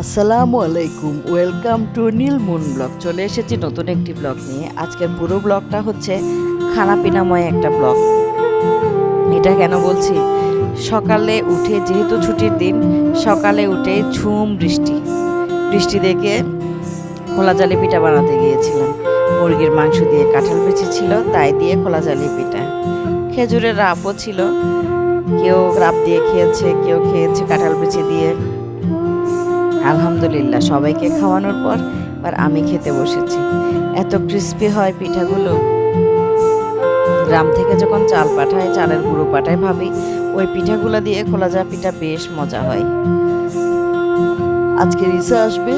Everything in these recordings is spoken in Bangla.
আসসালামু আলাইকুম, welcome to Neel Moon Blog. চলে এসেছি নতুন একটি ব্লগ নিয়ে। আজকের পুরো ব্লগটা হচ্ছে খানাপিনাময় একটা ব্লগ। এটা কেন বলছি? সকালে উঠে, যেহেতু ছুটির দিন, সকালে উঠে ঝুম বৃষ্টি। বৃষ্টি দেখে খোলা জালি পিঠা বানাতে গিয়েছিলাম। মুরগির মাংস দিয়ে কাঁঠাল বেঁচে ছিল, তাই দিয়ে খোলা জালি পিঠা। খেজুরের রাপও ছিল। কেউ রাপ দিয়ে খেয়েছে, কেউ খেয়েছে কাঁঠাল বেঁচে দিয়ে। আলহামদুলিল্লাহ, সবাইকে খাওয়ানোর পর এবার আমি খেতে বসেছি। এত ক্রিস্পি হয় পিঠাগুলো। গ্রাম থেকে যখন চাল পাঠায়, চালের গুঁড়ো পাঠায় ভাবি, ওই পিঠাগুলো দিয়ে খোলা যা পিঠা বেশ মজা হয়। আজকে রিসা আসবে,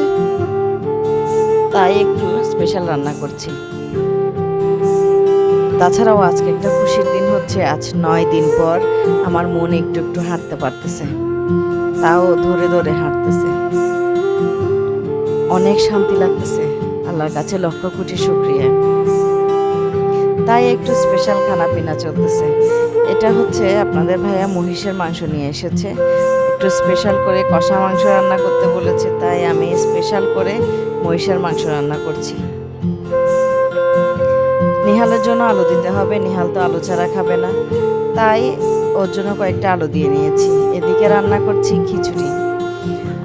তাই একটু স্পেশাল রান্না করছি। তাছাড়াও আজকে একটা খুশির দিন হচ্ছে, আজ নয় দিন পর আমার মন একটু একটু হাঁটতে পারতেছে। তাও ধরে ধরে হাঁটতেছে। অনেক শান্তি লাগতেছে। আল্লাহর কাছে লক্ষ কোটি শুক্রিয়া। তাই একটু স্পেশাল খানা পিনা চলতেছে। এটা হচ্ছে আপনাদের ভাইয়া মহিষের মাংস নিয়ে এসেছে। একটু স্পেশাল করে কষা মাংস রান্না করতে বলেছে, তাই আমি স্পেশাল করে মহিষের মাংস রান্না করছি। নিহালের জন্য আলু দিতে হবে, নিহাল তো আলু ছাড়া খাবে না। তাই ওর জন্য কয়েকটা আলু দিয়ে নিয়েছি। এদিকে রান্না করছি খিচুড়ি।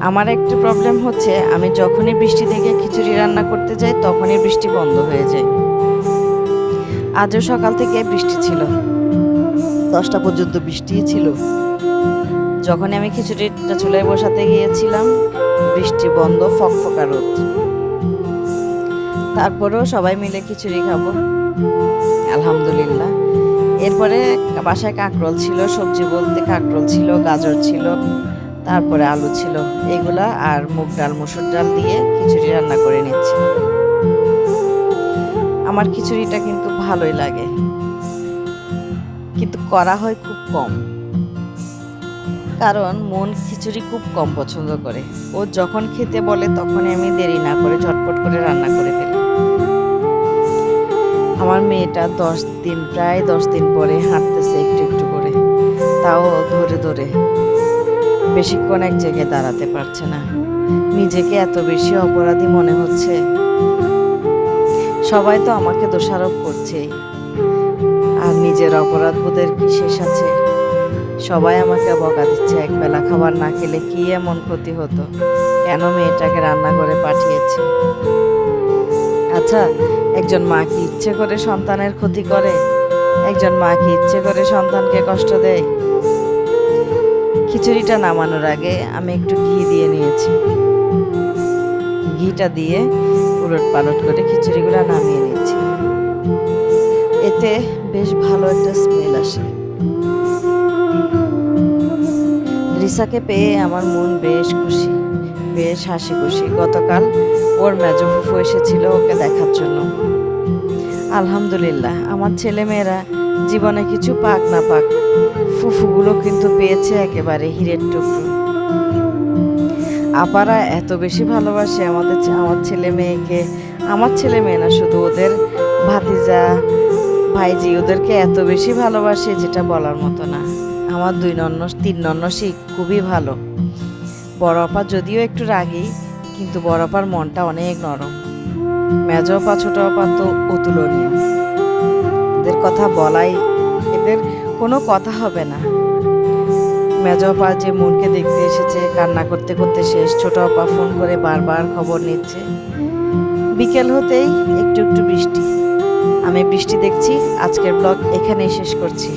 আমার একটা প্রবলেম হচ্ছে, আমি যখনই বৃষ্টি থেকে খিচুড়ি রান্না করতে যাই, তখনই বৃষ্টি বন্ধ হয়ে যায়। আজও সকাল থেকে বৃষ্টি ছিল। দশটা পর্যন্ত বৃষ্টিই ছিল। যখনই আমি খিচুড়িটা চুলায় বসাতে গিয়েছিলাম, বৃষ্টি বন্ধ, ফকফকা রোদ। তারপরেও সবাই মিলে খিচুড়ি খাব। আলহামদুলিল্লাহ। এরপরে বাসায় কাঁকরোল ছিল, সবজি বলতে কাঁকরোল ছিল, গাজর ছিল তারপরে আলু ছিল। এগুলা আর মুগ ডাল, মুসুর ডাল দিয়ে খিচুড়ি রান্না করে নিচ্ছি। আমার খিচুড়িটা কিন্তু ভালোই লাগে। কিন্তু করা হয় খুব কম। কারণ মন খিচুড়ি খুব কম পছন্দ করে। ও যখন খেতে বলে তখনই আমি দেরি না করে ঝটপট করে রান্না করে ফেলি। আমার মেয়েটা দশ দিন, প্রায় দশ দিন পরে হাঁটতেছে একটু একটু করে। তাও ধরে ধরে। বেশিক্ষণ এক জায়গায় দাঁড়াতে পারছে না। নিজেকে এত বেশি অপরাধী মনে হচ্ছে। সবাই তো আমাকে দোষারোপ করছে আর নিজের অপরাধ বোধের কি শেষ আছে? সবাই আমাকে বকা দিচ্ছে একবেলা খাবার না খেলে কি এমন ক্ষতি হতো? কেন মেয়েটাকে রান্না করে পাঠিয়েছে? আচ্ছা একজন মা কি ইচ্ছে করে সন্তানের ক্ষতি করে? একজন মা কি ইচ্ছে করে সন্তানকে কষ্ট দেয়? খিচুড়িটা নামানোর আগে আমি একটু ঘি দিয়ে নিয়েছি। ঘিটা দিয়ে উলট পালট করে খিচুড়িগুলো নামিয়ে নিচ্ছি এতে বেশ ভালো একটা স্মেল আসে। রিসাকে পেয়ে আমার মন বেশ খুশি, বেশ হাসি খুশি। গতকাল ওর মেজ ফুফু এসেছিল ওকে দেখার জন্য। আলহামদুলিল্লাহ, আমার ছেলে মেয়েরা জীবনে কিছু পাক না পাক ফুফুগুলো কিন্তু পেয়েছে একেবারে হিরের টুকরো। আপারা এত বেশি ভালোবাসে আমাদের আমার ছেলে মেয়েকে। আমার ছেলে মেয়ে না, শুধু ওদের ভাতিজা, ভাইজি, ওদেরকে এত বেশি ভালোবাসে যেটা বলার মতো না। আমার দুই নন্ন, তিন নন্নসি খুবই ভালো। বড় আপা যদিও একটু রাগী, কিন্তু বড় আপার মনটা অনেক নরম। মেজ আপা, ছোট আপা তো অতুলনীয়। এদের কথা বলাই এদের কোনো কথা হবে না। মেজ আপা যে মনকে দেখতে এসেছে, কান্না করতে করতে শেষ, ছোট আপা ফোন করে বারবার খবর নিচ্ছে। বিকেল হতেই একটু একটু বৃষ্টি। আমি বৃষ্টি দেখছি, আজকের ব্লগ এখানেই শেষ করছি।